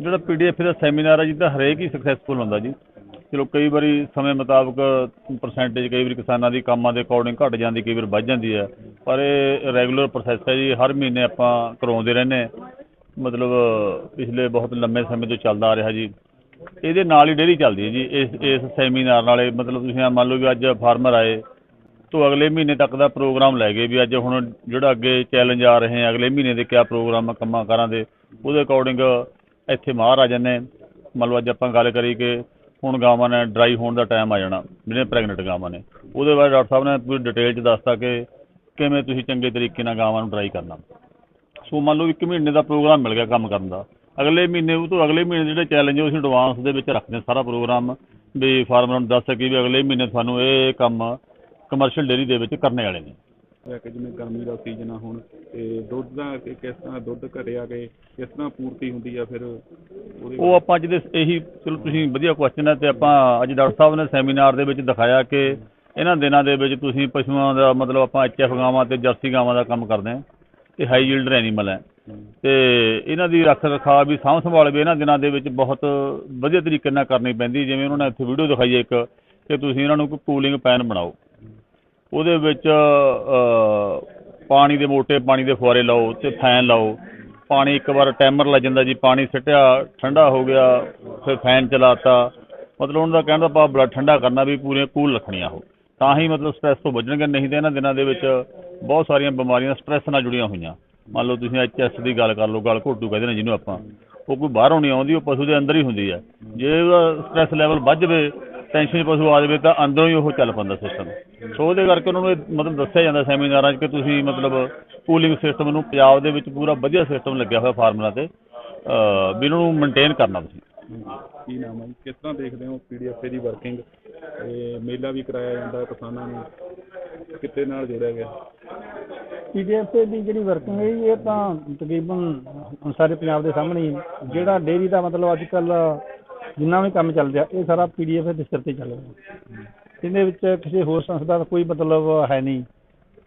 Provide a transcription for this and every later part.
ਜਿਹੜਾ ਪੀਡੀਐਫ ਦਾ ਸੈਮੀਨਾਰ ਹੈ ਜੀ, ਤਾਂ ਹਰੇਕ ਹੀ ਸਕਸੈਸਫੁਲ ਹੁੰਦਾ ਜੀ। ਚਲੋ, ਕਈ ਵਾਰੀ ਸਮੇਂ ਮੁਤਾਬਕ ਪਰਸੈਂਟੇਜ ਕਈ ਵਾਰੀ ਕਿਸਾਨਾਂ ਦੀ ਕੰਮਾਂ ਦੇ ਅਕੋਰਡਿੰਗ ਘਟ ਜਾਂਦੀ, ਕਈ ਵਾਰ ਵੱਧ ਜਾਂਦੀ ਹੈ। ਪਰ ਇਹ ਰੈਗੂਲਰ ਪ੍ਰੋਸੈਸ ਹੈ ਜੀ, ਹਰ ਮਹੀਨੇ ਆਪਾਂ ਕਰਵਾਉਂਦੇ ਰਹਿੰਦੇ ਹਾਂ। ਮਤਲਬ ਪਿਛਲੇ ਬਹੁਤ ਲੰਮੇ ਸਮੇਂ ਤੋਂ ਚੱਲਦਾ ਆ ਰਿਹਾ ਜੀ। ਇਹਦੇ ਨਾਲ ਹੀ ਡੇਲੀ ਚੱਲਦੀ ਹੈ ਜੀ, ਇਸ ਇਸ ਸੈਮੀਨਾਰ ਨਾਲੇ ਮਤਲਬ ਤੁਸੀਂ ਆਹ ਮੰਨ ਲਓ ਵੀ ਅੱਜ ਫਾਰਮਰ ਆਏ, ਤੋਂ ਅਗਲੇ ਮਹੀਨੇ ਤੱਕ ਦਾ ਪ੍ਰੋਗਰਾਮ ਲੈ ਗਏ ਵੀ ਅੱਜ ਹੁਣ ਜਿਹੜਾ ਅੱਗੇ ਚੈਲੰਜ ਆ ਰਹੇ ਆ, ਅਗਲੇ ਮਹੀਨੇ ਦੇ ਕਿਆ ਪ੍ਰੋਗਰਾਮ ਆ ਕੰਮਾਂ ਕਾਰਾਂ ਦੇ, ਉਹਦੇ ਅਕੋਰਡਿੰਗ ਇੱਥੇ ਮਾਹਰ ਆ ਜਾਂਦੇ ਨੇ, ਮੰਨ ਲਓ ਅੱਜ ਆਪਾਂ ਗੱਲ ਕਰੀ ਕਿ ਹੁਣ ਗਾਵਾਂ ਨੇ ਡਰਾਈ ਹੋਣ ਦਾ ਟਾਈਮ ਆ ਜਾਣਾ, ਜਿਹੜੇ ਪ੍ਰੈਗਨੈਂਟ ਗਾਵਾਂ ਨੇ। ਉਹਦੇ ਬਾਰੇ ਡਾਕਟਰ ਸਾਹਿਬ ਨੇ ਪੂਰੀ ਡਿਟੇਲ ਚ ਦੱਸਤਾ ਕਿ ਕਿਵੇਂ ਤੁਸੀਂ ਚੰਗੇ ਤਰੀਕੇ ਨਾਲ ਗਾਵਾਂ ਨੂੰ ਡਰਾਈ ਕਰਨਾ। ਸੋ ਮੰਨ ਲਓ ਇੱਕ ਮਹੀਨੇ ਦਾ ਪ੍ਰੋਗਰਾਮ ਮਿਲ ਗਿਆ ਕੰਮ ਕਰਨ ਦਾ। ਅਗਲੇ ਮਹੀਨੇ ਉਹ ਤੋਂ ਅਗਲੇ ਮਹੀਨੇ ਜਿਹੜੇ ਚੈਲੰਜ ਉਹ ਅਸੀਂ ਐਡਵਾਂਸ ਦੇ ਵਿੱਚ ਰੱਖਦੇ ਹਾਂ ਸਾਰਾ ਪ੍ਰੋਗਰਾਮ ਵੀ ਫਾਰਮਰਾਂ ਨੂੰ ਦੱਸ ਸਕੀ ਵੀ ਅਗਲੇ ਮਹੀਨੇ ਤੁਹਾਨੂੰ ਇਹ ਕੰਮ ਕਮਰਸ਼ੀਅਲ ਡੇਅਰੀ ਦੇ ਵਿੱਚ ਕਰਨੇ ਵਾਲੇ ਨੇ। ਹੋਇਆ ਕਿ ਜਿਵੇਂ ਗਰਮੀ ਦਾ ਸੀਜ਼ਨ ਆ ਹੁਣ ਤੇ ਦੁੱਧ ਦਾ ਕਿ- ਕਿਸ ਤਰ੍ਹਾਂ ਦੁੱਧ ਘਟਿਆ ਕਿ ਕਿਸ ਤਰ੍ਹਾਂ ਪੂਰਤੀ ਹੁੰਦੀ ਆ ਫਿਰ ਉਹਦੇ ਉਹ ਆਪਾਂ ਅੱਜ ਦੇ ਇਹੀ ਚਲੋ ਤੁਸੀਂ ਵਧੀਆ ਕੁਐਸਚਨ ਹੈ ਤੇ ਆਪਾਂ ਅੱਜ ਡਾਕਟਰ ਸਾਹਿਬ ਨੇ ਸੈਮੀਨਾਰ ਦੇ ਵਿੱਚ ਦਿਖਾਇਆ ਕਿ ਇਹਨਾਂ ਦਿਨਾਂ ਦੇ ਵਿੱਚ ਤੁਸੀਂ ਪਸ਼ੂਆਂ ਦਾ ਮਤਲਬ ਆਪਾਂ ਐਚਐਫ ਗਾਵਾਂ ਤੇ ਜਰਸੀ ਗਾਵਾਂ ਦਾ ਕੰਮ ਕਰਦੇ ਹਾਂ ਇਹ ਹਾਈ ਯੀਲਡ ਐਨੀਮਲ ਹੈ। ਤੇ ਇਹਨਾਂ ਦੀ ਰੱਖ ਰਖਾਅ ਵੀ ਸਾਂਭ ਸੰਭਾਲ ਵੀ ਇਹਨਾਂ ਦਿਨਾਂ ਦੇ ਵਿੱਚ ਬਹੁਤ ਵਧੀਆ ਤਰੀਕੇ ਨਾਲ ਕਰਨੀ ਪੈਂਦੀ ਜਿਵੇਂ ਉਹਨਾਂ ਨੇ ਇੱਥੇ ਵੀਡੀਓ ਦਿਖਾਈ ਹੈ ਇੱਕ ਕਿ ਤੁਸੀਂ ਇਹਨਾਂ ਨੂੰ ਕੋਈ ਕੂਲਿੰਗ ਪੈਨ ਬਣਾਓ। ਉਹਦੇ ਵਿੱਚ ਪਾਣੀ ਦੇ ਮੋਟੇ ਪਾਣੀ ਦੇ ਫੁਆਰੇ ਲਾਓ ਤੇ ਫੈਨ ਲਾਓ। ਪਾਣੀ ਇੱਕ ਵਾਰ ਟਾਈਮਰ ਲੱਗ ਜਾਂਦਾ ਜੀ, ਪਾਣੀ ਸਿੱਟਿਆ, ਠੰਡਾ ਹੋ ਗਿਆ, ਫਿਰ ਫੈਨ ਚਲਾਤਾ। ਮਤਲਬ ਉਹਨਾਂ ਦਾ ਕਹਿਣ ਦਾ ਭਾਵ ਬੜਾ ਠੰਡਾ ਕਰਨਾ ਵੀ ਪੂਰੀਆਂ ਕੂਲ ਰੱਖਣੀਆਂ ਉਹ। ਤਾਂ ਹੀ ਮਤਲਬ ਸਟ੍ਰੈਸ ਤੋਂ ਬਚਣਗੇ, ਨਹੀਂ ਤੇ ਇਹਨਾਂ ਦਿਨਾਂ ਦੇ ਵਿੱਚ ਬਹੁਤ ਸਾਰੀਆਂ ਬਿਮਾਰੀਆਂ ਸਟ੍ਰੈਸ ਨਾਲ ਜੁੜੀਆਂ ਹੋਈਆਂ। ਮੰਨ ਲਓ ਤੁਸੀਂ ਐਚਐਸ ਦੀ ਗੱਲ ਕਰ ਲਓ, ਗਲ ਘੋਟੂ ਕਹਿੰਦੇ ਨੇ ਜਿਹਨੂੰ ਆਪਾਂ। ਉਹ ਕੋਈ ਬਾਹਰੋਂ ਨਹੀਂ ਆਉਂਦੀ, ਉਹ ਪਸ਼ੂ ਦੇ ਅੰਦਰ ਹੀ ਹੁੰਦੀ ਹੈ। ਜੇ ਉਹਦਾ ਸਟ੍ਰੈਸ ਲੈਵਲ ਵੱਧ ਜਾਵੇ ਟੈਨਸ਼ਨ ਪਸ਼ੂ ਆ ਜਾਵੇ ਤਾਂ ਅੰਦਰੋਂ ਹੀ ਉਹ ਚੱਲ ਪੈਂਦਾ ਸਿਸਟਮ ਸੋ ਉਹਦੇ ਕਰਕੇ ਉਹਨਾਂ ਨੂੰ ਇਹ ਮਤਲਬ ਦੱਸਿਆ ਜਾਂਦਾ ਸੈਮੀਨਾਰਾਂ 'ਚ ਕਿ ਤੁਸੀਂ ਮਤਲਬ ਕੂਲਿੰਗ ਸਿਸਟਮ ਨੂੰ ਪੰਜਾਬ ਦੇ ਵਿੱਚ ਪੂਰਾ ਵਧੀਆ ਸਿਸਟਮ ਲੱਗਿਆ ਹੋਇਆ ਫਾਰਮਰਾਂ ਤੇ ਵੀ ਇਹਨਾਂ ਨੂੰ ਮੇਨਟੇਨ ਕਰਨਾ ਤੁਸੀਂ। ਕੀ ਨਾਮ ਹੈ? ਕਿਸ ਤਰ੍ਹਾਂ ਦੇਖਦੇ ਹੋ ਪੀਡੀਐਫ ਦੀ ਵਰਕਿੰਗ ਤੇ ਮੇਲਾ ਵੀ ਕਰਾਇਆ ਜਾਂਦਾ ਕਿਸਾਨਾਂ ਨੂੰ। ਕਿੱਤੇ ਨਾਲ ਜੋੜਿਆ ਗਿਆ? ਪੀਡੀਐਫ ਦੀ ਜਿਹੜੀ ਵਰਕਿੰਗ ਹੈ ਜੀ, ਇਹ ਤਾਂ ਤਕਰੀਬਨ ਸਾਰੇ ਪੰਜਾਬ ਦੇ ਸਾਹਮਣੇ ਹੀ ਹੈ। ਜਿਹੜਾ ਡੇਅਰੀ ਦਾ ਮਤਲਬ ਅੱਜ ਕੱਲ ਜਿੰਨਾ ਵੀ ਕੰਮ ਚੱਲ ਰਿਹਾ ਇਹ ਸਾਰਾ ਪੀਡੀਐਫ ਦੇ ਸਿਰ ਤੇ ਚੱਲ ਰਿਹਾ। ਇਹਦੇ ਵਿੱਚ ਕਿਸੇ ਹੋਰ ਸੰਸਥਾ ਦਾ ਕੋਈ ਮਤਲਬ ਹੈ ਨਹੀਂ।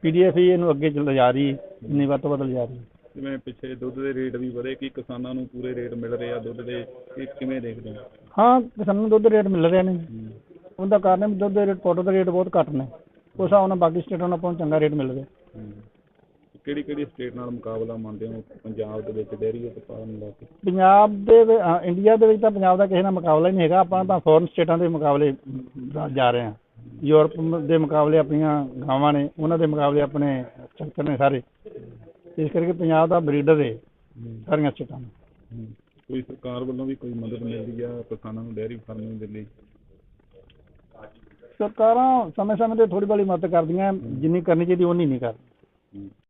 ਪੀਡੀਐਫ ਹੀ ਇਹਨੂੰ ਅੱਗੇ ਚੱਲ ਜਾ ਰਹੀ ਹੈ, ਇੰਨੀ ਵੱਧ ਤੋਂ ਵੱਧ ਜਾ ਰਹੀ। ਜਿਵੇਂ ਪਿੱਛੇ ਦੁੱਧ ਦੇ ਰੇਟ ਵੀ ਵਧੇ ਕਿ ਕਿਸਾਨਾਂ ਨੂੰ ਪੂਰੇ ਰੇਟ ਮਿਲ ਰਹੇ ਆ ਦੁੱਧ ਦੇ ਇਹ ਕਿਵੇਂ ਦੇਖਦੇ ਹੋ? ਹਾਂ ਕਿਸਾਨਾਂ ਨੂੰ ਦੁੱਧ ਰੇਟ ਮਿਲ ਰਹੇ ਨੇ। ਉਹਦਾ ਕਾਰਨ ਹੈ ਵੀ ਦੁੱਧ ਦੇ ਰੇਟ ਪਾਊਡਰ ਦੇ ਰੇਟ ਬਹੁਤ ਘੱਟ ਨੇ। ਉਸ ਹਿਸਾਬ ਨਾਲ ਬਾਕੀ ਸਟੇਟਾਂ ਨਾਲ ਆਪਾਂ ਨੂੰ ਚੰਗਾ ਰੇਟ ਮਿਲ ਰਿਹਾ। ਕਿਹੜੀ ਕਿਹੜੀ ਸਟੇਟ ਨਾਲ ਮੁਕਾਬਲਾ ਮੰਨਦੇ ਹੋ? ਪੰਜਾਬ ਦੇ ਵਿੱਚ ਡੇਅਰੀ ਉਤਪਾਦਨ ਦਾ ਪੰਜਾਬ ਦੇ ਵਿ- ਅ, ਇੰਡੀਆ ਦੇ ਵਿੱਚ ਤਾਂ ਪੰਜਾਬ ਦਾ ਕਿਸੇ ਨਾਲ ਮੁਕਾਬਲਾ ਹੀ ਨਹੀਂ ਹੈਗਾ। ਆਪਾਂ ਤਾਂ ਫੋਰਨ ਸਟੇਟਾਂ ਦੇ ਮੁਕਾਬਲੇ ਜਾ- ਜਾ ਰਹੇ ਹਾਂ। ਯੂਰਪ ਮ- ਦੇ ਮੁਕਾਬਲੇ ਆਪਣੀਆਂ ਗਾਵਾਂ ਨੇ ਉਹਨਾਂ ਦੇ ਮੁਕਾਬਲੇ ਆਪਣੇ ਸਟਰਕਚਰ ਨੇ ਸਾਰੇ। ਇਸ ਕਰਕੇ ਪੰਜਾਬ ਦਾ ਬਰੀਡਰ ਹੈ ਸਾਰੀਆਂ ਸਟੇਟਾਂ ਨੂੰ। ਕੋਈ ਸਰਕਾਰ ਵੱਲੋਂ ਵੀ ਕੋਈ ਮਦਦ ਮਿਲਦੀ ਆ ਕਿਸਾਨਾਂ ਨੂੰ ਡੇਅਰੀ ਫਾਰਮਿੰਗ ਦੇ ਲਈ? ਸਰਕਾਰਾਂ ਸਮੇਂ ਸਮੇਂ ਤੇ ਥੋੜੀ ਬੜੀ ਮਦਦ ਕਰਦੀਆਂ ਜਿੰਨੀ ਕਰਨੀ ਚਾਹੀਦੀ ਉਨੀ ਨਹੀਂ ਕਰਦੀਆਂ